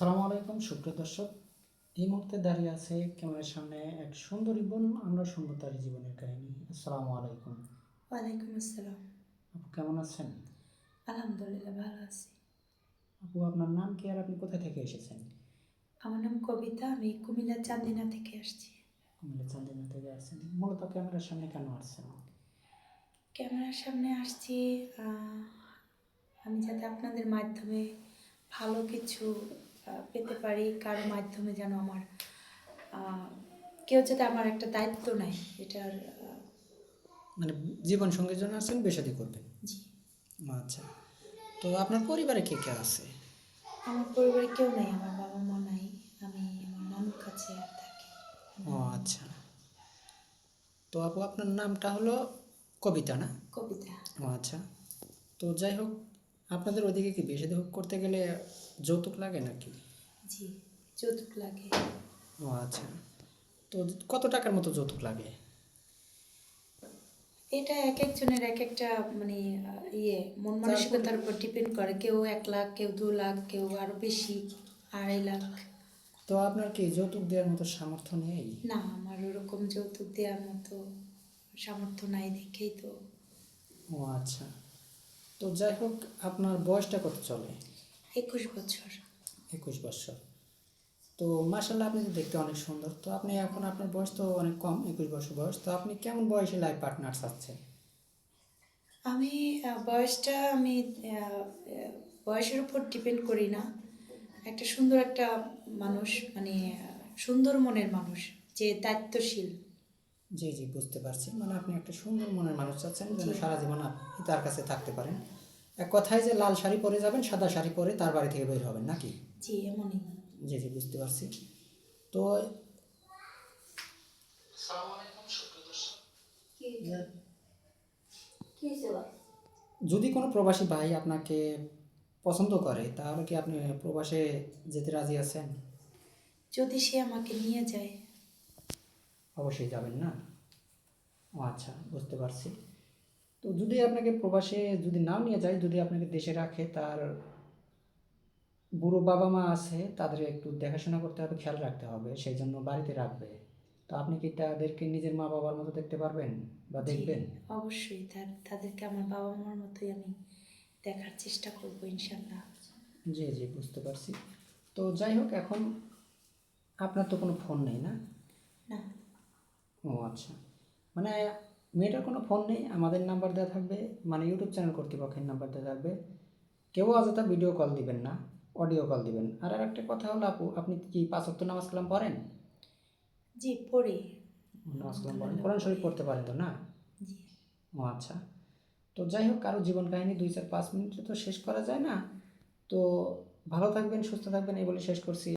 সালামু আলাইকুম সুপ্রিয় দর্শক। এই মুহূর্তে দাঁড়িয়ে আছে ক্যামেরার সামনে এক সুন্দরী বোন আমরা শুনব তার জীবনের কাহিনী। আসসালামু আলাইকুম। ওয়ালাইকুম আসসালাম। আপু কেমন আছেন? আলহামদুলিল্লাহ ভালো আছি। আপু আপনার নাম কি আর আপনি কোথা থেকে এসেছেন? আমার নাম কবিতা আমি কুমিল্লা চান্দিনা থেকে আসছি। কুমিল্লা চান্দিনা থেকে আসছেন। মূলত ক্যামেরার সামনে কেন আসছেন? ক্যামেরার সামনে আসছি আমি যাতে আপনাদের মাধ্যমে ভালো কিছু পেতে পারি কারও মাধ্যমে যেন আমার কেউ যাতে আমার একটা দায়িত্ব নেয় এটার মানে জীবন সঙ্গীর জন্য আসছেন বেসাদি করবেন? জি। আচ্ছা। তো আপনার পরিবারে কে কে আছে? আমার পরিবারে কেউ নেই আমার বাবা মা নাই আমি আমার নানুর কাছে থাকি। ও আচ্ছা। তো আপু আপনার নামটা হলো কবিতা না? কবিতা। ও আচ্ছা। তো যাই হোক আপনাদের ওদিকে কি বেশি হোক করতে গেলে যৌতুক লাগে নাকি? জি যৌতুক লাগে। ও আচ্ছা। তো কত টাকার মতো যৌতুক লাগে? এটা এক একজনের এক একটা মানে ইয়ে মন মানসিকতার উপর ডিপেন্ড করে। কেউ এক লাখ কেউ দু লাখ কেউ আরও বেশি আড়াই লাখ। তো আপনার কি যৌতুক দেওয়ার মতো সামর্থ্য নেই? না আমার ওরকম যৌতুক দেওয়ার মতো সামর্থ্য নাই দেখেই তো। ও আচ্ছা। তো যাই হোক আপনার বয়সটা কত চলে? একুশ বছর। একুশ বছর। তো মার্শাল্লাহ আপনি তো দেখতে অনেক সুন্দর। তো আপনি এখন আপনার বয়স তো অনেক কম একুশ বছর বয়স। তো আপনি কেমন বয়সে লাইফ পার্টনার চাচ্ছেন? আমি বয়সটা আমি বয়সের উপর ডিপেন্ড করি না। একটা সুন্দর একটা মানুষ মানে সুন্দর মনের মানুষ যে দায়িত্বশীল। জি জি বুঝতে পারছি। মানে আপনি একটা সুন্দর মনের মানুষ চাচ্ছেন যেন সারা জীবন আপনি তার কাছে থাকতে পারেন। এক কথায় যে লাল শাড়ি পরে যাবেন সাদা শাড়ি পরে তার বাড়ি থেকে বের হবেন নাকি? জি এমনই। জি জি বুঝতে পারছি। তো যদি কোনো প্রবাসী ভাই আপনাকে পছন্দ করে তাহলে কি আপনি প্রবাসে যেতে রাজি আছেন? যদি সে আমাকে নিয়ে যায় অবশ্যই যাবেন না? ও আচ্ছা বুঝতে পারছি। তো যদি আপনাকে প্রবাসে যদি নাও নিয়ে যায় যদি আপনাকে দেশে রাখে তার বুড়ো বাবা মা আছে তাদের একটু দেখাশোনা করতে হবে খেয়াল রাখতে হবে সেই জন্য বাড়িতে রাখবে। তো আপনি কি তাদেরকে নিজের মা বাবার মতো দেখতে পারবেন বা দেখবেন? অবশ্যই। তার তাদেরকে আমার বাবা মার মতোই আমি দেখার চেষ্টা করব ইনশাল্লাহ জি জি বুঝতে পারছি। তো যাই হোক এখন আপনার তো কোনো ফোন নেই না? না। ও আচ্ছা। মানে মেয়েটার কোনো ফোন নেই আমাদের নাম্বার দেওয়া থাকবে মানে ইউটিউব চ্যানেল কর্তৃপক্ষের নাম্বার দেওয়া থাকবে। কেউ অযথা ভিডিও কল দিবেন না অডিও কল দিবেন। আর আর একটা কথা হলো আপু আপনি কি পাঁচ ওয়াক্ত নামাজ কালাম পড়েন? জি পড়ি। নামাজ কালাম পড়েন। কোরআন শরীফ পড়তে পারেন তো না? জি। ও আচ্ছা। তো যাই হোক কারও জীবন কাহিনী দুই চার পাঁচ মিনিটে তো শেষ করা যায় না। তো ভালো থাকবেন সুস্থ থাকবেন এই বলে শেষ করছি।